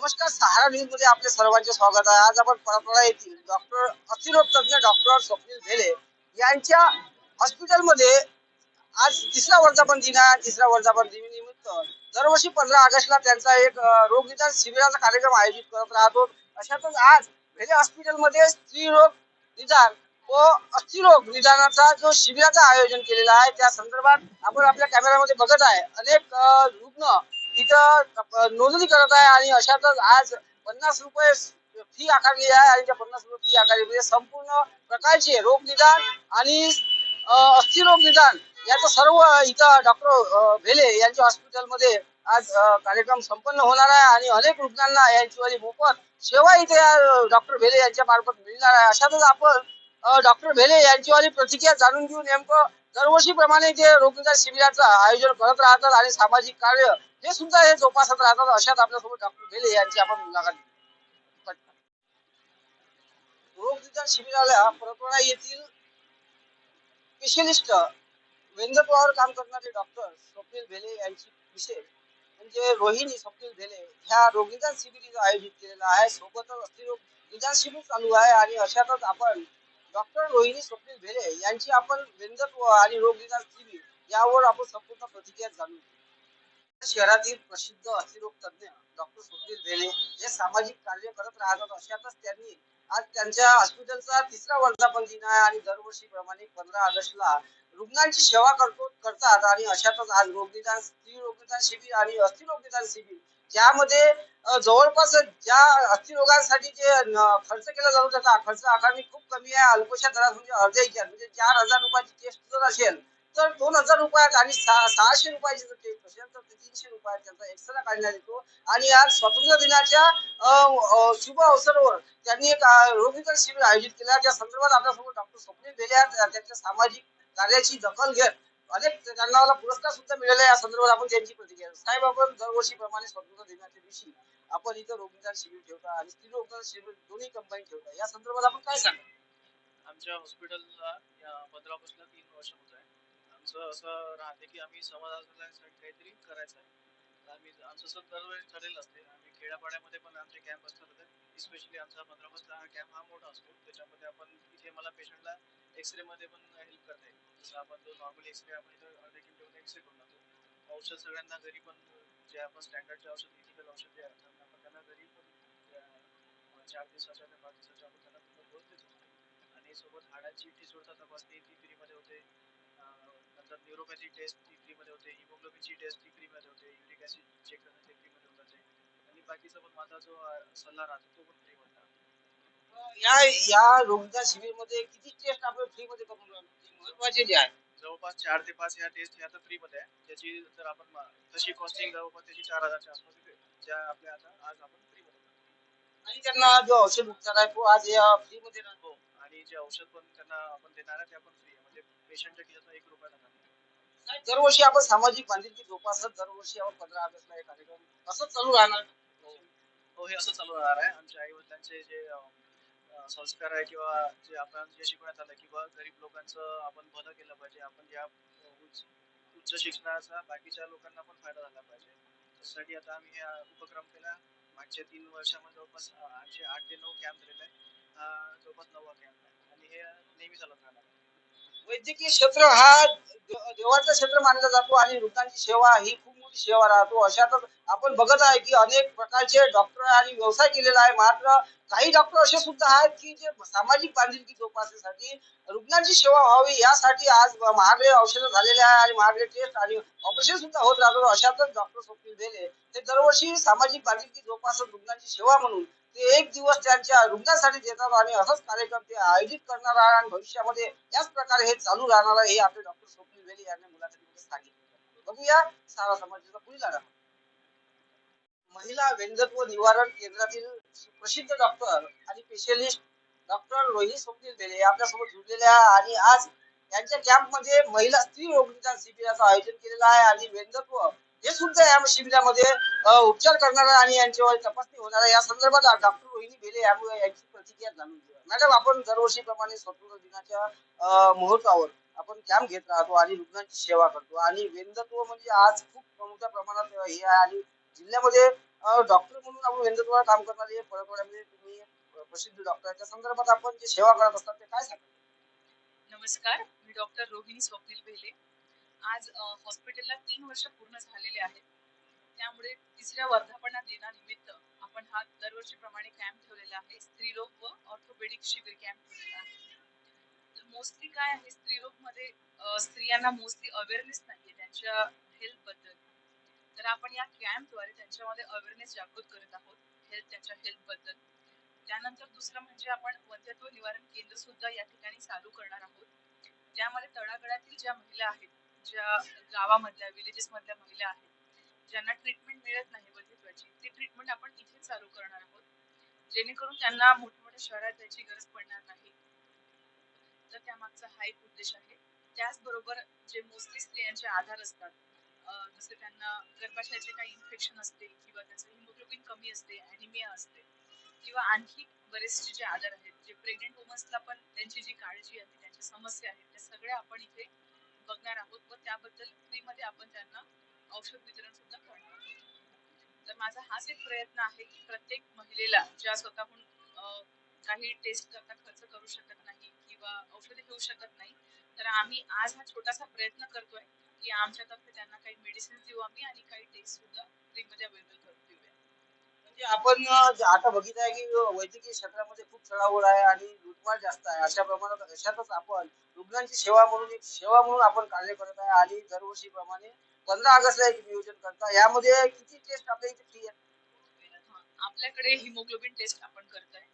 नमस्कार सहारा न्यूजमध्ये आपले सर्वांचे स्वागत आहे. आज आपण परतवाडा येथील डॉक्टर अतिरोग तज्ञ डॉक्टर स्वप्नील भेले यांच्या हॉस्पिटलमध्ये आज तिसरा वर्धापन दिन आहे. तिसरा वर्धापन दिनानिमित्त दरवर्षी पंधरा ऑगस्टला त्यांचा एक रोग निदान शिबिराचा कार्यक्रम आयोजित करत राहतो. अशातच आज भेले हॉस्पिटलमध्ये स्त्रीरोग निदान व अस्थिरोग निदानाचा जो शिबिराचं आयोजन केलेला आहे त्या संदर्भात आपण आपल्या कॅमेऱ्यामध्ये बघत आहे. अनेक रुग्ण इथं नोंदणी करत आहे आणि अशातच आज पन्नास रुपये फी आकारली आहे आणि त्या पन्नास रुपये फी आकारली. म्हणजे संपूर्ण प्रकारचे रोग निदान आणि अस्थिरोग निदान याचं सर्व इथं डॉक्टर भेले यांच्या हॉस्पिटलमध्ये आज कार्यक्रम संपन्न होणार आहे आणि अनेक रुग्णांना यांची वाली मोफत सेवा इथे डॉक्टर भेले यांच्या मार्फत मिळणार आहे. अशातच आपण डॉक्टर भेले यांची वाली प्रतिक्रिया जाणून घेऊ नेमकं. दरवर्षीप्रमाणे ते रोग शिबिराचं आयोजन करत राहतात आणि सामाजिक कार्य हे सुद्धा हे जोपासत राहतात अशात आपल्यासोबत डॉक्टर भेले यांची आपण मुलाखत घेऊ. शिबिराला परतवाडा येथील स्पेशलिस्ट वेंदत्वावर काम करणारे डॉक्टर स्वप्नील भेले यांची विशेष म्हणजे रोहिणी स्वप्नील भेले ह्या रोग शिबिर आयोजित केलेला आहे सोबतच अस्थिरोग निदान शिबिर चालू आहे आणि अशातच आपण डॉक्टर रोहिणी स्वप्नील भेले यांची आपण वेंदत्व आणि रोग निदान शिबिर यावर आपण संपूर्ण प्रतिक्रिया जाणून शहरातील प्रसिद्ध अतिरोग तज्ञ डॉक्टर स्वप्नील भेले हे सामाजिक कार्य करत राहतात. अशातच त्यांनी आज त्यांच्या हॉस्पिटलचा तिसरा वर्धापन दिन आहे आणि दरवर्षी प्रमाणे पंधरा ऑगस्टला रुग्णांची सेवा करतो करतात. आणि अशातच आज रोगनिदान स्त्री रोगनिदान शिबिर आणि अस्थिरोग निदान शिबिर ज्यामध्ये जवळपास ज्या अस्थिरोगांसाठी जे खर्च केला जातो त्याचा खर्च आकारणी खूप कमी आहे. अल्पशा दरात म्हणजे अर्ध्या म्हणजे चार हजार रुपयाची टेस्ट जर असेल तर दोन हजार रुपयात आणि सहाशे रुपयाची जर टेस्ट असेल तर तीनशे रुपयात त्यांचा एक्स्ट्रा काढण्यात येतो. आणि आज स्वातंत्र्य दिनाच्या शुभ अवसरावर त्यांनी एक रोगीकर शिबिर आयोजित केला. त्या संदर्भात आपल्यासमोर डॉक्टर स्वप्नील बेले त्यांच्या सामाजिक कार्याची दखल घेत अनेक त्यांना मला पुरस्कार सुद्धा मिळाले या संदर्भात आपण त्यांची प्रतिक्रिया साहेब आपण दरवर्षी प्रमाणे स्वातंत्र्य दिनाच्या दिवशी आपण इथं रोगनिदान शिबिर ठेवता आणि स्त्री रोगनिदान शिबिर दोन्ही कंबाईन ठेवता. या संदर्भात आपण काय सांगा आमच्या हॉस्पिटलला या पंधरा ऑगस्टला तीन वर्ष होत आहे. आमचं असं राहते की आम्ही समाजासाठी काहीतरी करायचं आहे. आम्ही आमचं असं दरवेळेस ठरलेलं असते. आम्ही खेड्यापाड्यामध्ये पण आमचे कॅम्प असतात. स्पेशली आमचा पंधरा ऑगस्टला हा कॅम्प हा मोठा असतो. त्याच्यामध्ये आपण इथे मला पेशंटला एक्सरे मध्ये पण हेल्प करता येईल. जसं आपण जो नॉर्मल एक्सरे आपण इथं देखील ठेवून एक्सरे करून जातो औषध सगळ्यांना घरी पण जे आपण स्टँडर्डचे औषध इथिकल औषध जे आहेत आपण त्यांना घरी पण चार दिवसाच्या आणि पाच दिवसाच्या आपण त्यांना पूर्ण डोस देतो. आणि सोबत हाडाची ठिसूळता तपासणी ती फ्री मध्ये होते. नंतर न्युरोपॅथी टेस्ट ती फ्री मध्ये होते. हिमोग्लोबिनची टेस्ट ती फ्री मध्ये होते. युरिक ऍसिड चेक करणं ते माझा जो सल्ला राहतो तो पण फ्री या या रोगनिदान शिबिरमध्ये किती टेस्ट आपण फ्री मध्ये करून राहिलो? ते महत्त्वाचे जे आहे जवळपास चार ते पाच या टेस्ट ह्या तर फ्री मध्ये आहे त्याची जर आपण तशी कॉस्टिंग जवळपास त्याची चार हजारच्या आसपास येते. ज्या आपल्या आता आज आपण फ्री मध्ये करतो. आणि त्यांना जो औषध उपचार आहे तो आज या फ्री मध्ये राहतो. हो. आणि जे औषध पण त्यांना आपण देणार आहे ते आपण फ्री आहे. म्हणजे पेशंटच्या खिशातून एक रुपया नाही. दरवर्षी आपण सामाजिक बांधिलकी जोपासत दरवर्षी आपण पंधरा ऑगस्टला हे कार्यक्रम असं चालू राहणार. हो हे असं चालू राहणार आहे. आमच्या आई वडिलांचे जे संस्कार आहे किंवा जे आपण जे शिकवण्यात आलं किंवा गरीब लोकांचं आपण भलं केलं पाहिजे. आपण या उच्च शिक्षणाचा बाकीच्या लोकांना पण फायदा झाला पाहिजे. त्यासाठी आता आम्ही हा उपक्रम केला. मागच्या तीन वर्षामध्ये जवळपास आमचे आठ ते नऊ कॅम्प झालेले आहे हा जवळपास नववा कॅम्प आहे. आणि हे नेहमी चालत राहणार वैद्यकीय क्षेत्र हा देवाचं क्षेत्र मानला जातो आणि रुग्णांची सेवा ही खूप मोठी सेवा राहतो. अशातच आपण बघत आहे की अनेक प्रकारचे डॉक्टर आणि व्यवसाय केलेला आहे. मात्र काही डॉक्टर असे सुद्धा आहेत की जे सामाजिक बांधिलकी जोपासण्यासाठी रुग्णांची सेवा व्हावी यासाठी आज महागडे औषधं झालेले आहे आणि महागडे टेस्ट आणि ऑपरेशन सुद्धा होत राहतो अशातच डॉक्टर स्वप्नील बेले ते दरवर्षी सामाजिक बांधिलकी जोपासत रुग्णांची सेवा म्हणून ते एक दिवस त्यांच्या रुग्णासाठी देतात आणि असंच कार्यक्रम ते आयोजित करणार आहे आणि भविष्यामध्ये याच प्रकारे हे चालू राहणार आहे हे आपले डॉक्टर स्वप्नील बेले यांनी मुलाखतीमध्ये सांगितले बघूया सारा समाजाचा पुढील आढावा. महिला व्यंगत्व निवारण केंद्रातील प्रसिद्ध डॉक्टर आणि स्पेशलिस्ट डॉक्टर रोहित स्वप्नील बेले आपल्यासोबत जुळलेले आहे. आणि आज यांच्या कॅम्पमध्ये महिला स्त्री रोग शिबिराचं आयोजन केलेलं आहे आणि व्यंगत्व हे सुद्धा या शिबिरामध्ये उपचार करणार आहे आणि यांच्यावर तपासणी होणार आहे. या संदर्भात डॉक्टर रोहिणी बेले यामुळे यांची प्रतिक्रिया जाणून घेऊया मॅडम आपण दरवर्षीप्रमाणे स्वतंत्र दिनाच्या मुहूर्तावर आपण कॅम्प घेत राहतो आणि रुग्णांची सेवा करतो. आणि व्यंगत्व म्हणजे आज खूप मोठ्या प्रमाणात हे आहे आणि जिल्ह्यामध्ये डॉक्टर म्हणून आपण वेंदरद्वारा काम करणारे परतवाड्यामध्ये तुम्ही प्रसिद्ध डॉक्टर संदर्भात आपण जे सेवा करत असतात ते काय सांगतात नमस्कार. मी डॉक्टर रोहिणी स्वप्नील भेले. आज हॉस्पिटलला तीन वर्ष पूर्ण झालेले आहेत. त्यामुळे तिसऱ्या वर्धापना दिनानिमित्त आपण हा दरवर्षीप्रमाणे कॅम्प ठेवलेला आहे. स्त्रीरोग व ऑर्थोपेडिक शिबिर कॅम्प ठेवलेला आहे. तर मोस्टली काय आहे? स्त्रीरोगमध्ये स्त्रियांना मोस्टली अवेअरनेस नाहीये. त्यांच्या हेल्थबद्दल. तर आपण या कॅम्पद्वारे त्यांच्यामध्ये अवेअरनेस जागृत करत आहोत हेल्थ त्यांच्या हेल्थबद्दल. त्यानंतर दुसरं म्हणजे आपण वंध्यत्व निवारण केंद्र सुद्धा या ठिकाणी चालू करणार आहोत. त्यामध्ये तळागळातील ज्या महिला आहेत ज्या गावामधल्या विलेजेस मधल्या महिला आहेत ज्यांना ट्रीटमेंट मिळत नाही वंध्यत्वाची ती ट्रीटमेंट आपण इथे चालू करणार आहोत. जेणेकरून त्यांना मोठमोठ्या शहरात जायची गरज पडणार नाही. तर त्यामागचा हा एक उद्देश आहे. त्याचबरोबर जे मोस्टली स्त्रियांचे आधार असतात जसं त्यांना गर्भाशयाचे काही इन्फेक्शन असते किंवा त्याचं हिमोग्लोबिन कमी असते अॅनिमिया असते किंवा आणखी बरेचसे जे आजार आहेत जे प्रेग्नेंट वुमन्सला पण त्यांची जी काळजी आहे त्यांच्या समस्या आहेत त्या सगळ्या आपण इथे बघणार आहोत. व त्याबद्दल फ्रीमध्ये आपण त्यांना औषध वितरण सुद्धा करणार आहोत. तर माझा हाच एक प्रयत्न आहे की प्रत्येक महिलेला ज्या स्वतःहून काही टेस्ट करता खर्च करू शकत नाही किंवा औषधे घेऊ शकत नाही तर आम्ही आज हा छोटासा प्रयत्न करतोय की आमच्यातर्फे त्यांना काही मेडिसिन देऊ आम्ही आणि काही टेस्ट सुद्धा फ्रीमध्ये अवेलेबल करून देऊया म्हणजे आपण आता बघितलं आहे की वैद्यकीय क्षेत्रामध्ये खूप चढाओढ आहे आणि लुटमार जास्त आहे. अशा प्रमाणात अशातच आपण रुग्णांची सेवा म्हणून एक सेवा म्हणून आपण कार्य करत आहे आणि दरवर्षी प्रमाणे पंधरा ऑगस्टला एक नियोजन करता. यामध्ये किती टेस्ट आपल्या इथे फ्री आहेत? हा, आपल्याकडे हिमोग्लोबिन टेस्ट आपण करतोय.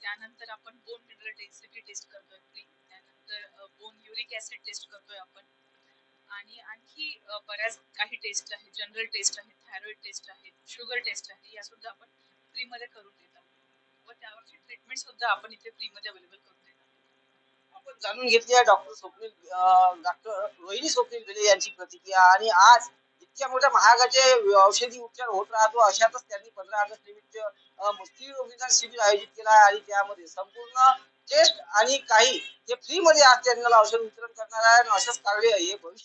त्यानंतर आपण बोन मिनरल डेन्सिटी टेस्ट करतोय फ्री त्यानंतर बोन युरिक ऍसिड टेस्ट करतोय आपण. आणि आणखी बऱ्याच काही टेस्ट आहेत जनरल टेस्ट आहेत थायरॉइड टेस्ट आहेत शुगर टेस्ट आहे या सुद्धा आपण फ्री मध्ये करून देत आहोत. व त्यावरची ट्रीटमेंट सुद्धा आपण इथे फ्री मध्ये अवेलेबल करून देत आहोत. आपण जाणून घेतली आहे डॉक्टर स्वप्नील डॉक्टर रोहिणी स्वप्नील भिले यांची प्रतिक्रिया. आणि आज इतक्या मोठ्या महागाचे औषधी उपचार होत राहतो अशातच त्यांनी पंधरा ऑगस्ट निमित्त मुस्लिम शिबिर आयोजित केला आहे. आणि त्यामध्ये संपूर्ण टेस्ट आणि काही जे फ्री मध्ये आज त्यांना औषध वितरण करणार आहे. आणि अशाच कार्य हे भविष्य